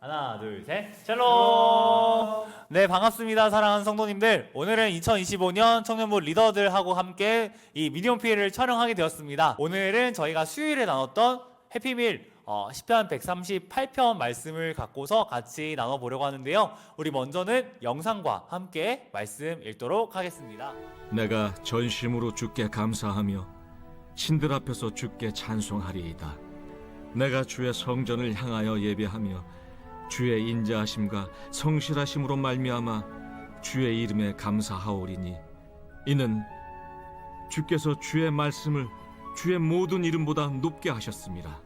하나, 둘, 셋. 샬롬. 네, 반갑습니다. 사랑하는 성도님들. 오늘은 2025년 청년부 리더들하고 함께 이 미디엄 피해를 촬영하게 되었습니다. 오늘은 저희가 수요일에 나눴던 해피밀 어, 10편 138편 말씀을 갖고서 같이 나눠보려고 하는데요. 우리 먼저는 영상과 함께 말씀 읽도록 하겠습니다. 내가 전심으로 주께 감사하며 신들 앞에서 주께 찬송하리이다. 내가 주의 성전을 향하여 예배하며 주의 인자하심과 성실하심으로 말미암아 주의 이름에 감사하오리니 이는 주께서 주의 말씀을 주의 모든 이름보다 높게 하셨습니다.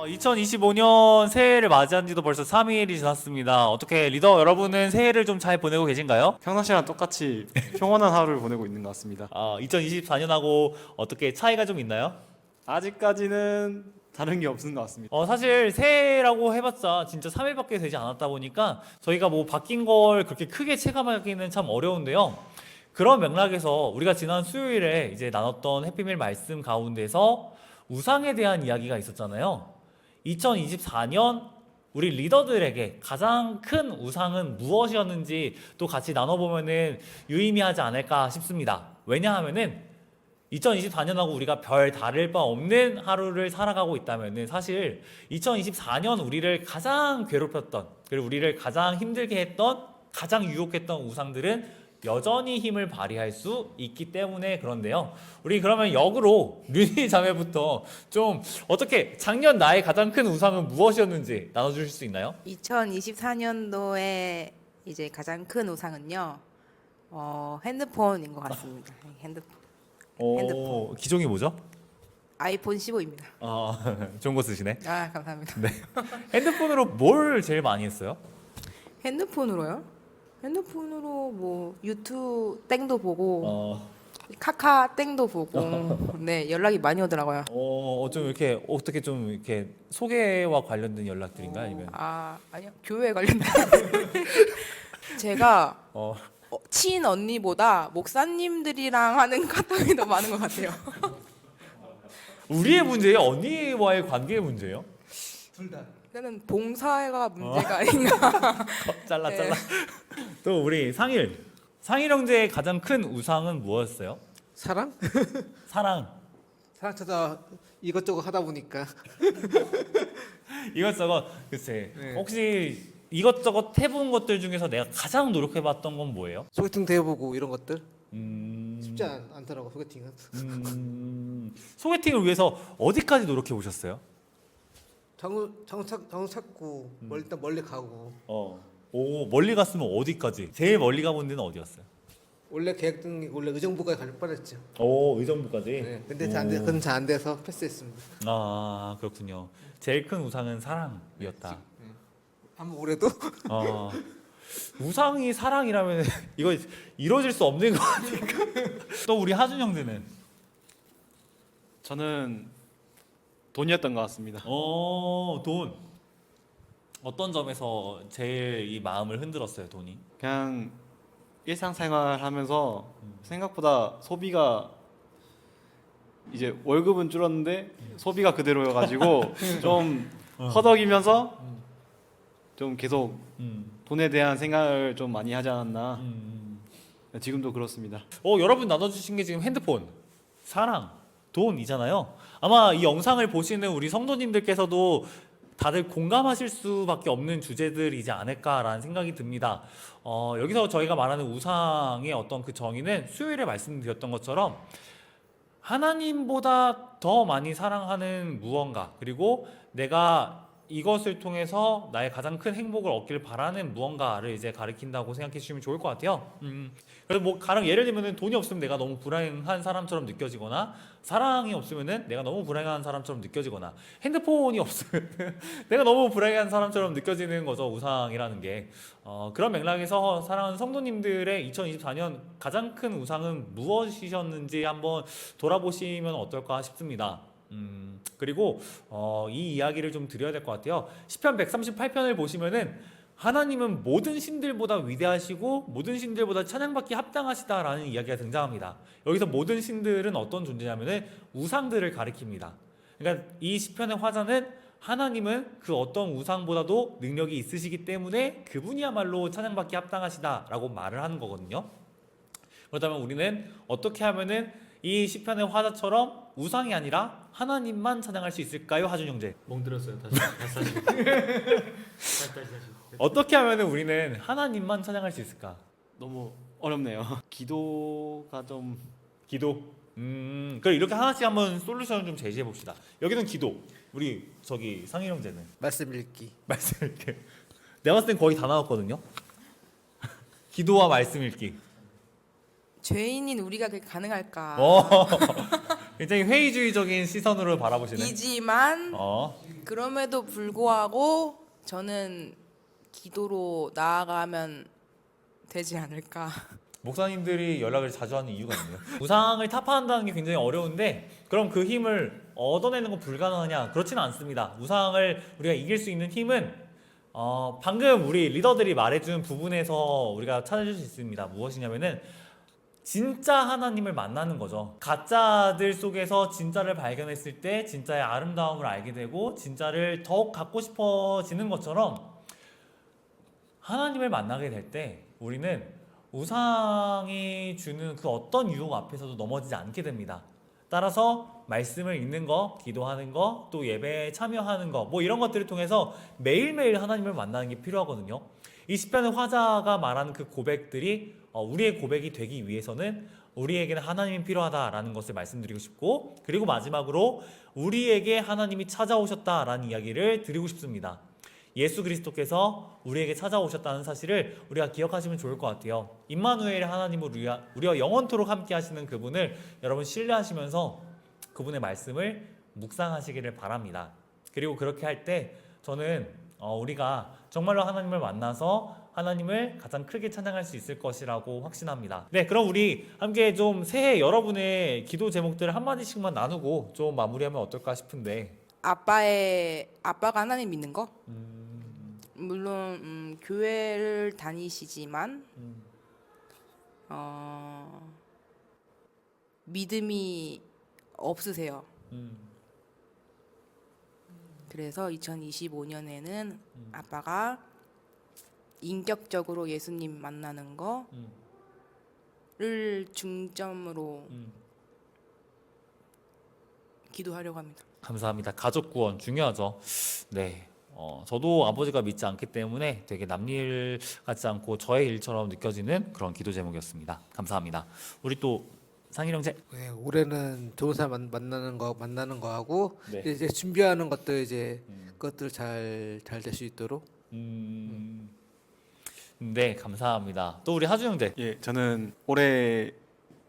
어, 2025년 새해를 맞이한 지도 벌써 3일이 지났습니다. 어떻게 리더 여러분은 새해를 좀 잘 보내고 계신가요? 평상 시랑 똑같이 평온한 하루를 보내고 있는 것 같습니다. 아, 2024년하고 어떻게 차이가 좀 있나요? 아직까지는 다른 게 없는 것 같습니다. 어, 사실 새해라고 해봤자 진짜 3일밖에 되지 않았다 보니까 저희가 뭐 바뀐 걸 그렇게 크게 체감하기는 참 어려운데요. 그런 맥락에서 우리가 지난 수요일에 이제 나눴던 해피밀 말씀 가운데서 우상에 대한 이야기가 있었잖아요. 2024년 우리 리더들에게 가장 큰 우상은 무엇이었는지 또 같이 나눠보면은 유의미하지 않을까 싶습니다. 왜냐하면은 2024년하고 우리가 별 다를 바 없는 하루를 살아가고 있다면은 사실 2024년 우리를 가장 괴롭혔던 그리고 우리를 가장 힘들게 했던 가장 유혹했던 우상들은 여전히 힘을 발휘할 수 있기 때문에 그런데요. 우리 그러면 역으로 류니 자매부터 좀 어떻게 작년 나의 가장 큰 우상은 무엇이었는지 나눠주실 수 있나요? 2024년도에 이제 가장 큰 우상은요. 어, 핸드폰인 것 같습니다. 핸드폰. 핸드폰. 기종이 뭐죠? 아이폰 15입니다. 아 좋은 거 쓰시네. 아, 감사합니다. 핸드폰으로 뭘 제일 많이 했어요? 핸드폰으로요? 핸드폰으로 뭐 유튜브 땡도 보고 어, 카카 땡도 보고 네, 연락이 많이 오더라고요. 어, 좀 이렇게 어떻게 좀 이렇게 소개와 관련된 연락들인가 아니면 아, 아니요. 교회 관련된 제가 어, 어, 친 언니보다 목사님들이랑 하는 카톡이 더 많은 것 같아요. 우리의 문제예요? 언니와의 관계의 문제예요? 저는 봉사가 문제가 아닌가. 어, 잘라 네. 잘라. 또 우리 상일 상일 형제의 가장 큰 우상은 무엇이었어요? 사랑? 사랑. 사랑 찾아 이것저것 하다 보니까 이것저것 글쎄 네. 혹시 이것저것 해본 것들 중에서 내가 가장 노력해봤던 건 뭐예요? 소개팅도 해보고 이런 것들 음, 쉽지 않, 않더라고 소개팅은 음, 소개팅을 위해서 어디까지 노력해 보셨어요? 장우 장우 찾 장우 찾고 음. 멀리 일단 멀리 가고 어. 오 멀리 갔으면 어디까지? 제일 멀리 가본 데는 어디였어요? 원래 계획된 게 원래 의정부까지 갈 뻔했죠. 오 의정부까지. 네, 근데 잘 안 돼, 그건 잘 안 돼서 패스했습니다. 아 그렇군요. 제일 큰 우상은 사랑이었다. 한번 올해도 어, 우상이 사랑이라면 이거 이루어질 수 없는 거 아닐까? 또 우리 하준 형제는 저는 돈이었던 것 같습니다. 어, 돈 어떤 점에서 제일 이 마음을 흔들었어요 돈이? 그냥 일상생활 하면서 생각보다 소비가 이제 월급은 줄었는데 소비가 그대로여가지고 좀 허덕이면서 좀 계속 음. 돈에 대한 생각을 좀 많이 하지 않았나. 음. 지금도 그렇습니다. 어, 여러분 나눠주신 게 지금 핸드폰, 사랑, 돈이잖아요. 아마 이 영상을 보시는 우리 성도님들께서도 다들 공감하실 수밖에 없는 주제들이지 않을까라는 생각이 듭니다. 어, 여기서 저희가 말하는 우상의 어떤 그 정의는 수요일에 말씀드렸던 것처럼 하나님보다 더 많이 사랑하는 무언가 그리고 내가 이것을 통해서 나의 가장 큰 행복을 얻길 바라는 무언가를 이제 가리킨다고 생각해 주시면 좋을 것 같아요. 음, 그래서 뭐 가령 예를 들면은 돈이 없으면 내가 너무 불행한 사람처럼 느껴지거나 사랑이 없으면은 내가 너무 불행한 사람처럼 느껴지거나 핸드폰이 없으면 내가 너무 불행한 사람처럼 느껴지는 거죠 우상이라는 게 어, 그런 맥락에서 사랑하는 성도님들의 2024년 가장 큰 우상은 무엇이셨는지 한번 돌아보시면 어떨까 싶습니다. 음, 그리고 어, 이 이야기를 좀 드려야 될 것 같아요. 시편 138편을 보시면은 하나님은 모든 신들보다 위대하시고 모든 신들보다 찬양받기 합당하시다라는 이야기가 등장합니다. 여기서 모든 신들은 어떤 존재냐면은 우상들을 가리킵니다. 그러니까 이 시편의 화자는 하나님은 그 어떤 우상보다도 능력이 있으시기 때문에 그분이야말로 찬양받기 합당하시다라고 말을 하는 거거든요. 그렇다면 우리는 어떻게 하면은 이 시편의 화자처럼 우상이 아니라 하나님만 찬양할 수 있을까요, 하준 형제? 멍들었어요. 다시 다시 다시. 다시 다시 다시. 어떻게 하면은 우리는 하나님만 찬양할 수 있을까? 너무 어렵네요. 기도가 좀 기도. 음, 그럼 이렇게 하나씩 한번 솔루션을 좀 제시해 봅시다. 여기는 기도. 우리 저기 상희 형제는 말씀 읽기. 말씀 읽기. 내가 봤을 땐 거의 다 나왔거든요. 기도와 말씀 읽기. 죄인인 우리가 그게 가능할까? 어, 굉장히 회의주의적인 시선으로 바라보시네. 이지만 어, 그럼에도 불구하고 저는 기도로 나아가면 되지 않을까. 목사님들이 연락을 자주 하는 이유가 있네요. 우상을 타파한다는 게 굉장히 어려운데 그럼 그 힘을 얻어내는 건 불가능하냐? 그렇지는 않습니다. 우상을 우리가 이길 수 있는 힘은 어, 방금 우리 리더들이 말해준 부분에서 우리가 찾을 수 있습니다. 무엇이냐면은 진짜 하나님을 만나는 거죠. 가짜들 속에서 진짜를 발견했을 때 진짜의 아름다움을 알게 되고 진짜를 더욱 갖고 싶어지는 것처럼 하나님을 만나게 될 때 우리는 우상이 주는 그 어떤 유혹 앞에서도 넘어지지 않게 됩니다. 따라서 말씀을 읽는 거, 기도하는 거, 또 예배에 참여하는 거, 뭐 이런 것들을 통해서 매일매일 하나님을 만나는 게 필요하거든요. 이 시편의 화자가 말하는 그 고백들이 어, 우리의 고백이 되기 위해서는 우리에게는 하나님이 필요하다라는 것을 말씀드리고 싶고, 그리고 마지막으로 우리에게 하나님이 찾아오셨다라는 이야기를 드리고 싶습니다. 예수 그리스도께서 우리에게 찾아오셨다는 사실을 우리가 기억하시면 좋을 것 같아요. 임마누엘 하나님을 우리와, 우리와 영원토록 함께 하시는 그분을 여러분 신뢰하시면서 그분의 말씀을 묵상하시기를 바랍니다. 그리고 그렇게 할 때 저는 어, 우리가 정말로 하나님을 만나서 하나님을 가장 크게 찬양할 수 있을 것이라고 확신합니다. 네, 그럼 우리 함께 좀 새해 여러분의 기도 제목들을 한 마디씩만 나누고 좀 마무리하면 어떨까 싶은데. 아빠의 아빠가 하나님 믿는 거? 물론 음, 교회를 다니시지만 어, 믿음이 없으세요. 음, 그래서 2025년에는 아빠가 인격적으로 예수님 만나는 음, 거를 중점으로 음. 기도하려고 합니다. 감사합니다. 가족 구원 중요하죠. 네. 어, 저도 아버지가 믿지 않기 때문에 되게 남일 같지 않고 저의 일처럼 느껴지는 그런 기도 제목이었습니다. 감사합니다. 우리 또 상일 형제. 네, 올해는 좋은 사람 만- 만나는 거 만나는 거 하고 네. 이제 준비하는 것도 이제 음. 그것들 잘 잘 될 수 있도록 음, 네, 감사합니다. 또 우리 하주 형제. 예, 저는 올해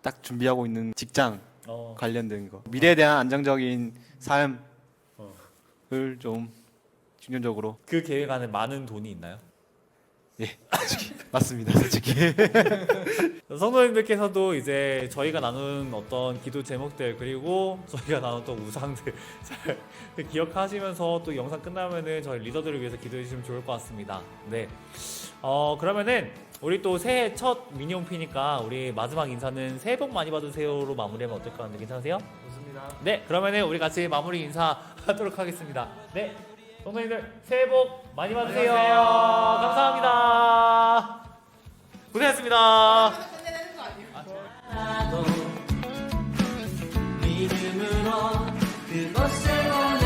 딱 준비하고 있는 직장 어, 관련된 거 미래에 대한 안정적인 삶을 어. 좀 중점적으로 그 계획 안에 많은 돈이 있나요? 맞습니다 솔직히 성도님들께서도 이제 저희가 나눈 어떤 기도 제목들 그리고 저희가 나눴던 우상들 잘 기억하시면서 또 영상 끝나면은 저희 리더들을 위해서 기도해 주시면 좋을 것 같습니다. 네. 어 그러면은 우리 또 새해 첫 미니홈피니까 우리 마지막 인사는 새해 복 많이 받으세요로 마무리하면 어떨까 하는데 괜찮으세요? 좋습니다. 네. 그러면은 우리 같이 마무리 인사하도록 하겠습니다. 네. 성도님들 새해 복 많이 받으세요. 감사합니다. 고생하셨습니다. 믿음으로 그곳을